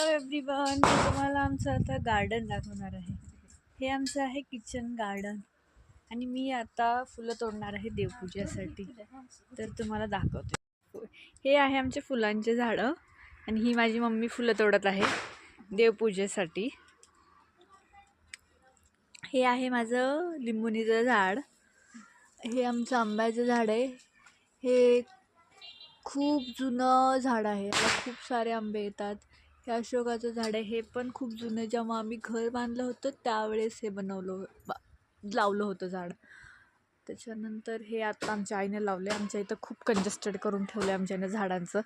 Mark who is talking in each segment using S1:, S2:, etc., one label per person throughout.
S1: Hello everyone मी तुम्हाला आमचं आता गार्डन दाखवणार आहे. हे आमचं आहे किचन गार्डन आणि मी आता फुलं तोडणार आहे देवपूजेसाठी. तर तुम्हाला दाखवते. हे आहे आमचे फुलांचे झाडं. आणि ही माझी मम्मी फुलं तोडत आहे देवपूजेसाठी. हे आहे माझं लिंबुनीचं झाड. हे आमचं आंब्याचं झाड आहे. हे खूप जुनं झाड आहे. याला खूप सारे आंबे येतात. हे अशोकाचं झाड आहे हे पण खूप जुनं. जेव्हा आम्ही घर बांधलं होतं त्यावेळेस हे बनवलं बा लावलं होतं झाड. त्याच्यानंतर हे आता आमच्या आईने लावले आमच्या इथं खूप कंजस्टेड करून ठेवलं आमच्या आईने झाडांचं.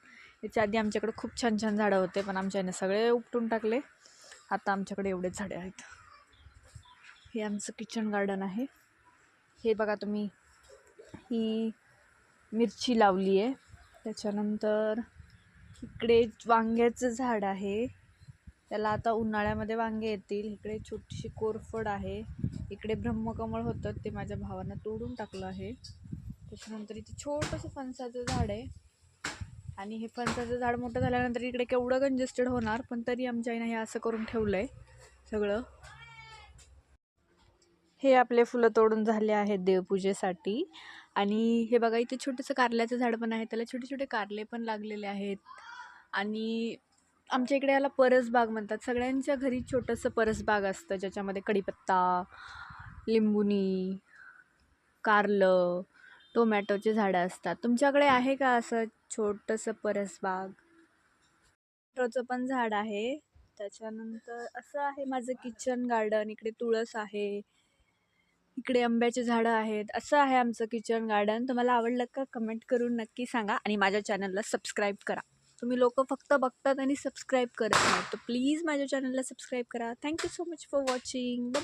S1: याच्या आधी आमच्याकडे खूप छान छान झाडं होते पण आमच्या आईने सगळे उपटून टाकले. आता आमच्याकडे एवढेच झाडे आहेत. हे आमचं किचन गार्डन आहे. हे बघा तुम्ही. ही मिरची लावली आहे त्याच्यानंतर इकडे वांग्याचं झाड आहे. त्याला आता उन्हाळ्यामध्ये वांगे येतील. इकडे छोटीशी कोरफड आहे. इकडे ब्रह्मकमळ होतं ते माझ्या भावानं तोडून टाकलं आहे. त्याच्यानंतर इथे छोटंसं फणसाचं झाड आहे. आणि हे फणसाचं झाड मोठं झाल्यानंतर इकडे केवढं कंजेस्टेड होणार पण तरी आमच्या आईनं हे असं करून ठेवलं आहे सगळं. हे आपले फुलं तोडून झाले आहेत देवपूजेसाठी. आणि हे बघा इथे छोटंसं कारल्याचं झाड पण आहे. त्याला छोटे छोटे कारले पण लागलेले आहेत. आणि आमच्या इकडे याला परसबाग म्हणतात. सगळ्यांच्या घरी छोटंसं परसबाग असतं ज्याच्यामध्ये कढीपत्ता लिंबुनी कारलं टोमॅटोचे झाडं असतात. तुमच्याकडे आहे का असं छोटंसं परसबाग? टोमॅटोचं पण झाड आहे. त्याच्यानंतर असं आहे माझं किचन गार्डन इकडे तुळस आहे. इकडे आंब्याचे झाडं आहेत. असं आहे आमचं किचन गार्डन तुम्हाला आवडलं का कमेंट करून नक्की सांगा आणि माझ्या चॅनलला सबस्क्राईब करा. तुम्ही लोक फक्त बघतात आणि सबस्क्राईब करत नाही तर प्लीज माझ्या चॅनलला सबस्क्राईब करा. Thank you so much for watching bye